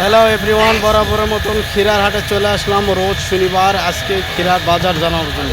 Hello everyone বরাবরের মতন ক্ষীরার হাটে চলে আসলাম। রোজ শনিবার আজকে ক্ষীরার বাজার জানার জন্য।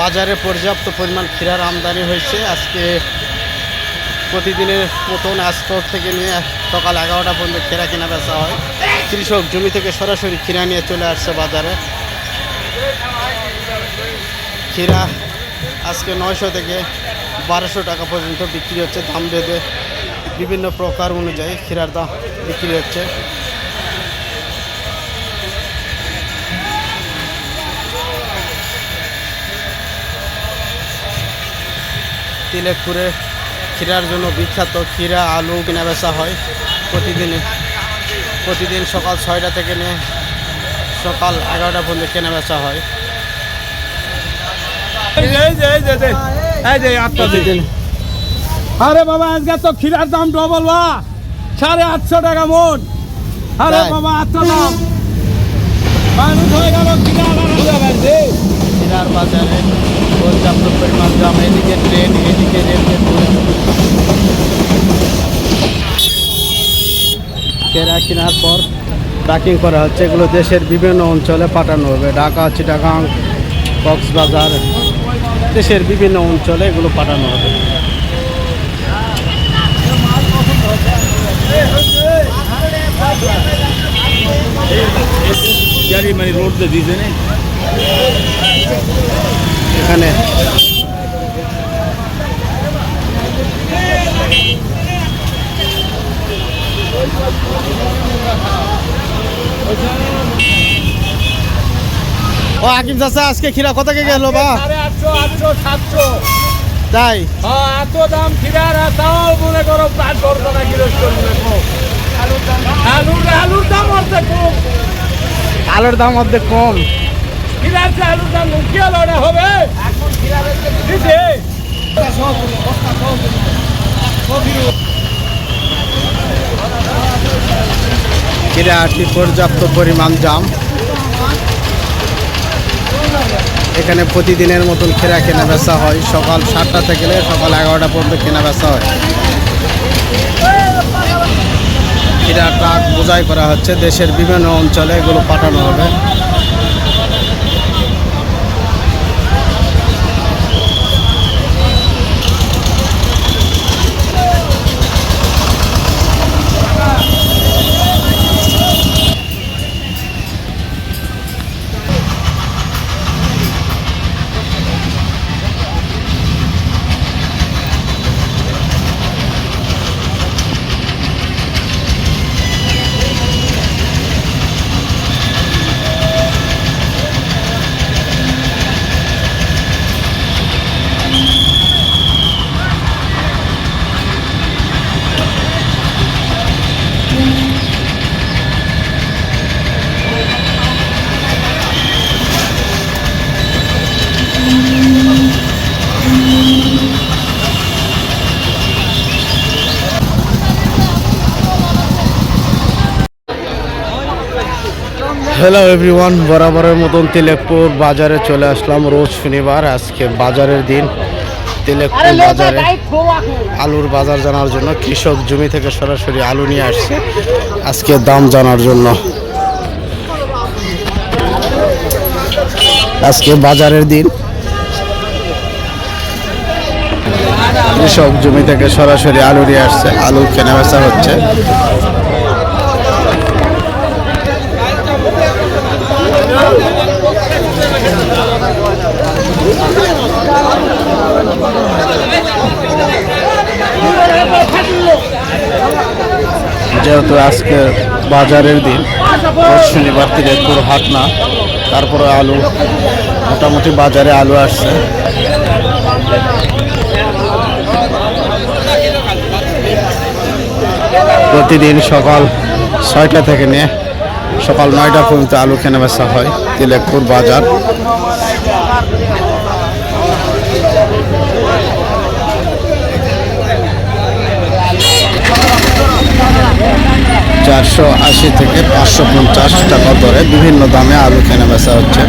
বাজারে পর্যাপ্ত পরিমাণ ক্ষীরার আমদানি হয়েছে। আজকে প্রতিদিনের মতন আজকর থেকে নিয়ে সকাল এগারোটা পর্যন্ত ক্ষীরা কেনা বেচা হয়। কৃষক জমি থেকে সরাসরি ক্ষীরা নিয়ে চলে আসছে বাজারে। ক্ষীরা আজকে নয়শো থেকে বারোশো টাকা পর্যন্ত বিক্রি হচ্ছে। দাম বেঁধে বিভিন্ন প্রকার অনুযায়ী ক্ষীরার দাম বিক্রি হচ্ছে তিলেকপুরে ক্ষীরার জন্য বিখ্যাত ক্ষীরা আলু কেনা বেচা হয় প্রতিদিনে প্রতিদিন সকাল ছয়টা থেকে নিয়ে সকাল এগারোটা পর্যন্ত কেনা বেচা হয়। আরে বাবা আজকে তো ক্ষীরার দাম ডবল বা সাড়ে আটশো টাকা মন আরে বাবা আটশো দাম। মানুষ হয়ে গেল। ক্ষীরার বাজারে পর্যাপ্ত পরিমাণ দাম এদিকে ট্রেন এদিকে রেলওয়ে কেরা কেনার পর ট্রাকিং করা হচ্ছে। এগুলো দেশের বিভিন্ন অঞ্চলে পাঠানো হবে। ঢাকা চিটাগাং কক্সবাজার দেশের বিভিন্ন অঞ্চলে এগুলো পাঠানো হবে। মানে দিয়ে দিয়েছে না? এখানে। ও হাকিম চাচা আজকে ক্ষীরা কত কে গেল বা? আটশো আটশো সাতশো। তাই? হ্যাঁ এত দাম আর তাও মনে করো প্রায় না কিলো আলুর আলুর দাম অর্ধেক কম। আলুর দাম অর্ধেক কম। যে আলুর দাম? কি দিছে। ক্ষীরা পর্যাপ্ত পরিমাণ জাম। এখানে প্রতিদিনের মতন ক্ষীরা কেনা বেচা হয়। সকাল সাতটা থেকে সকাল এগারোটা পর্যন্ত কেনা বেচা হয়। ক্ষীরা ট্রাক বোঝাই করা হচ্ছে দেশের বিভিন্ন অঞ্চলে এগুলো পাঠানো হবে। হ্যালো এভরিওয়ান বরাবরের মতন তিলেকপুর বাজারে চলে আসলাম। রোজ শনিবার আজকে বাজারের দিন। তিলেকপুর বাজারে আলুর বাজার জানার জন্য কৃষক জমি থেকে সরাসরি আলু নিয়ে আসছে। আজকে দাম জানার জন্য। আজকে বাজারের দিন। কৃষক জমি থেকে সরাসরি আলু নিয়ে আসছে। আলু কেনা বেচা হচ্ছে। যেহেতু আজকে বাজারের দিন শনিবার শনিবার তিলেকপুর হাট না, তারপরে আলু, মোটামুটি বাজারে আলু আসছে। প্রতিদিন সকাল ছয়টা থেকে নিয়ে সকাল নয়টা পর্যন্ত আলু কেনাবেচা হয়, তিলেকপুর বাজার। চারশো আশি থেকে পাঁচশো পঞ্চাশ টাকা দরে বিভিন্ন দামে আলু কেনা বেচা হচ্ছে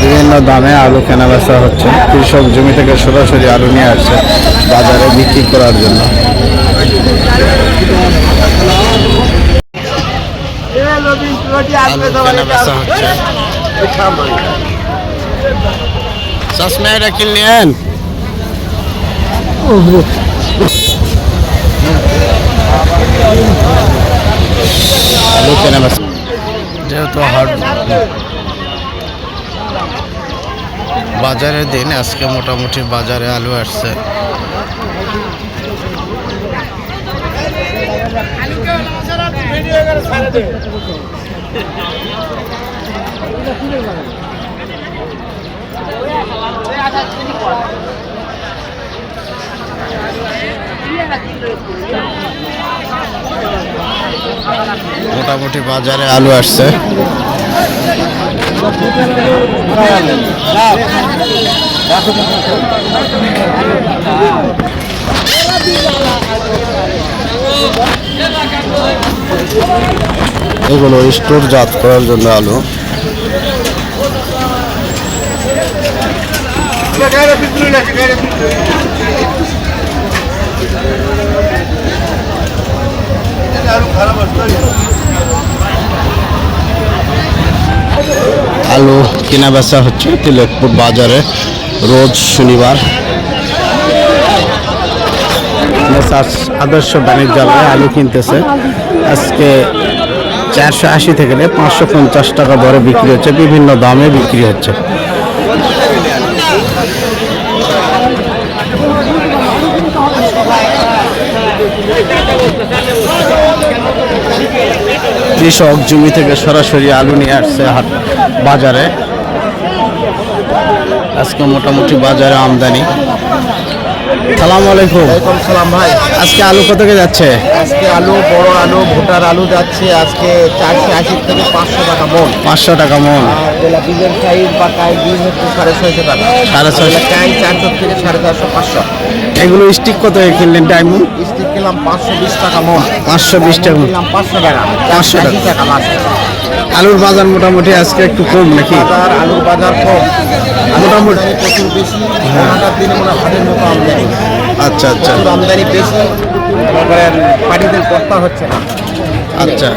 বিভিন্ন দামে আলু কেনাবেচা হচ্ছে। কৃষক জমি থেকে সরাসরি আলু নিয়ে আসছে বাজারে বিক্রি করার জন্য। কিনলেন আলু যেহেতু হাট বাজারের দিন আজকে মোটামুটি বাজারে আলু আসছে। মোটামুটি বাজারে আলু আসছে। এগুলো স্টোর জাত করার জন্য আলু। আলু কেনা বেচা হচ্ছে তিলকপুর বাজারে রোজ শনিবার। আদর্শ বাণিজ্যালয়ে আলু কিনতেছে। আজকে চারশো আশি থেকে পাঁচশো পঞ্চাশ টাকা দরে বিক্রি হচ্ছে, বিভিন্ন দামে বিক্রি হচ্ছে। কৃষক জমি থেকে সরাসরি আলু নিয়ে আসছে হাট বাজারে। আজকে মোটামুটি বাজারে আমদানি। সালাম আলাইকুম। ওয়ালাইকুম সালাম ভাই। আজকে আলু কত করে যাচ্ছে? আজকে আলু বড় আলু ভুটার আলু যাচ্ছে আজকে চারশো আশি থেকে পাঁচশো টাকা মন। পাঁচশো টাকা মন। বীজের সাইজ বা কাই বীজ হচ্ছে সাড়ে ছয়শো টাকা। সাড়ে ছয়শো। আর কাই চারশো থেকে সাড়ে চারশো পাঁচশো। এগুলো স্টিক কত কিনলেন ডায়মন্ড স্টিক কিনলাম পাঁচশো বিশ টাকা মন। পাঁচশো বিশ টাকা কিনলাম পাঁচশো টাকা। 500 টাকা। 80 আলুর বাজার মোটামুটি আজকে একটু কম নাকি? আলুর বাজার কম। মোটামুটি। প্রচুর বেশি ঘণ্টার দিনে মনে হয় হাটের মতো আমদানি আচ্ছা আচ্ছা আমদানি বেশি মনে করেন পাটিদের কর্তা হচ্ছে না আচ্ছা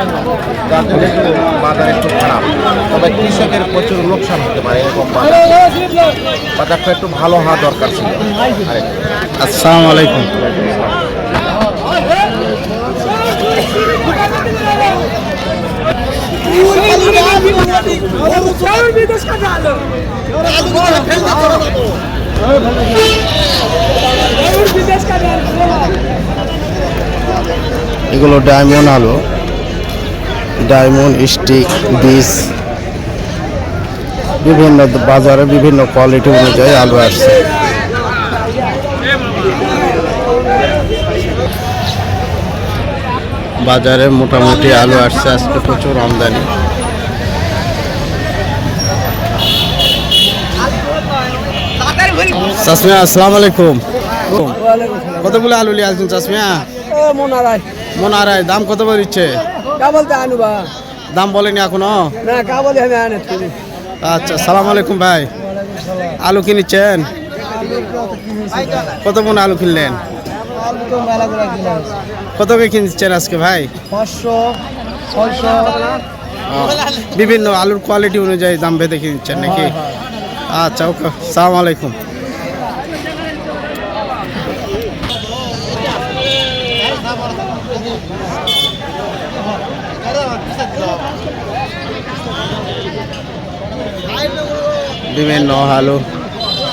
যার জন্য একটু বাজার একটু খারাপ তবে কৃষকের প্রচুর লোকসান হতে পারে এরকম বাজার বাজারটা একটু ভালো হওয়া দরকার ছিল। আসসালামু আলাইকুম এগুলো ডায়মন্ড আলু। ডায়মন্ড, স্টিক, বীজ, বিভিন্ন বাজারে বিভিন্ন কোয়ালিটি অনুযায়ী আলু আসছে। বাজারে মোটামুটি আলু আসছে, আজকে প্রচুর আমদানি। চাষমিয়া আসসালামু আলাইকুম। কতগুলো আলু লিয়ে আসছেন চাষমিয়া মনারায়। মন আড়াই দাম কত করে দিচ্ছে? দাম বলেনি এখনও? আচ্ছা সালাম আলাইকুম ভাই। আলু কিনেছেন কত মন আলু কিনলেন? কত করে কিনছেন আজকে ভাই? বিভিন্ন আলুর কোয়ালিটি অনুযায়ী দাম বেঁধে কিনছেন নাকি? আচ্ছা ওকে সালাম আলাইকুম। বিভিন্ন আলু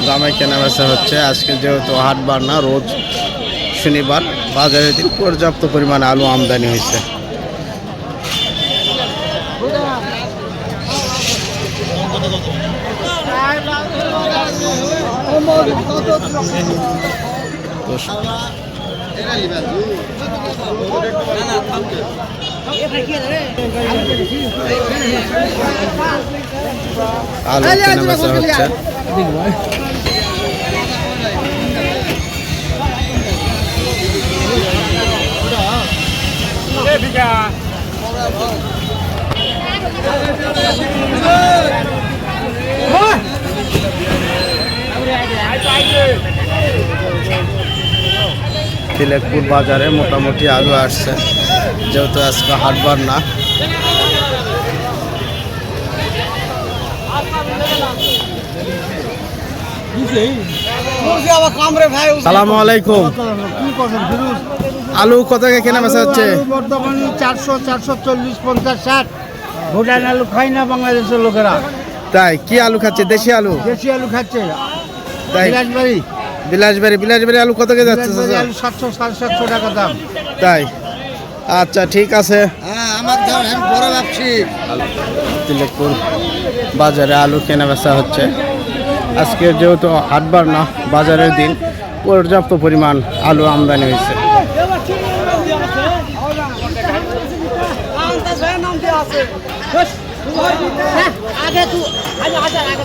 দামে কেনা বেচা হচ্ছে। আজকে যেহেতু হাটবার না, রোজ শনিবার বাজারে দিন পর্যাপ্ত পরিমাণে আলু আমদানি হয়েছে। তো আলু কেনা বেচা হচ্ছে তিলেকপুর বাজারে মোটামুটি আলু আসছে যেহেতু আজকে হাটবার না সালামু আলাইকুম। আলু কত কেনা বেচা হচ্ছে? বর্তমানে চারশো চারশো চল্লিশ পঞ্চাশ ষাট। ভুটান আলু খায় না বাংলাদেশের লোকেরা। তাই কি আলু খাচ্ছে? দেশি আলু? দেশি আলু খাচ্ছে। তাই। বিলাসবাড়ি বিলাসবাড়ি আলু কত কে যাচ্ছে আলু সাতশো সাড়ে সাতশো টাকা দাম। তাই? আচ্ছা ঠিক আছে। হ্যাঁ আমার দাম বড় ব্যবসী তিলেকপুর বাজারে আলু কেনা বেচা হচ্ছে। আজকে যেহেতু হাটবার না বাজারের দিন পর্যাপ্ত পরিমাণ আলু আমদানি হয়েছে। আগে তু আগে আগে আগে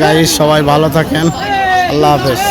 গাইস সবাই ভালো থাকেন। আল্লাহ হাফেজ।